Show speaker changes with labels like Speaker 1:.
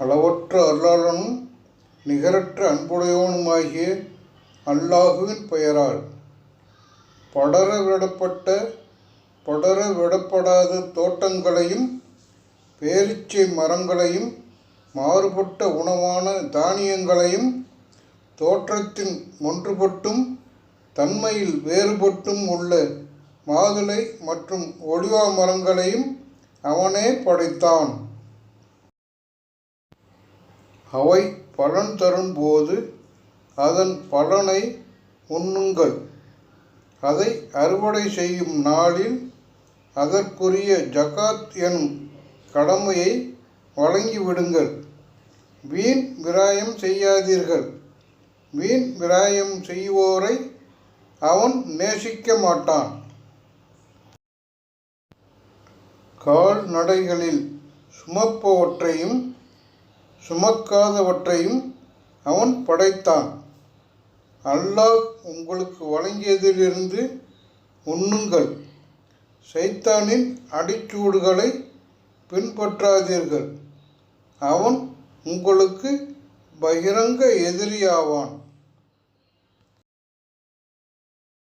Speaker 1: அளவற்ற அருளாளனும் நிகரற்ற அன்புடையவனுமாகிய அல்லாஹுவின் பெயரால் படர விடப்பட்ட படர விடப்படாத தோட்டங்களையும் பேரிச்சை மரங்களையும் மாறுபட்ட உணவான தானியங்களையும் தோற்றத்தின் ஒன்றுபட்டும் தன்மையில் வேறுபட்டும் உள்ள மாதுளை மற்றும் ஒளிவா மரங்களையும் அவனே படைத்தான். அவை பலன் தரும்போது அதன் பலனை உண்ணுங்கள். அதை அறுவடை செய்யும் நாளில் அதற்குரிய ஜகாத் எனும் கடமையை வழங்கிவிடுங்கள். வீண் விராயம் செய்யாதீர்கள். வீண் விராயம் செய்வோரை அவன் நேசிக்க மாட்டான். கால்நடைகளில் சுமப்பவற்றையும் சுமக்காதவற்றையும் அவன் படைத்தான். அல்லாஹ் உங்களுக்கு வழங்கியதிலிருந்து உண்ணுங்கள். சைத்தானின் அடிச்சூடுகளை பின்பற்றாதீர்கள். அவன் உங்களுக்கு பகிரங்க எதிரியாவான்.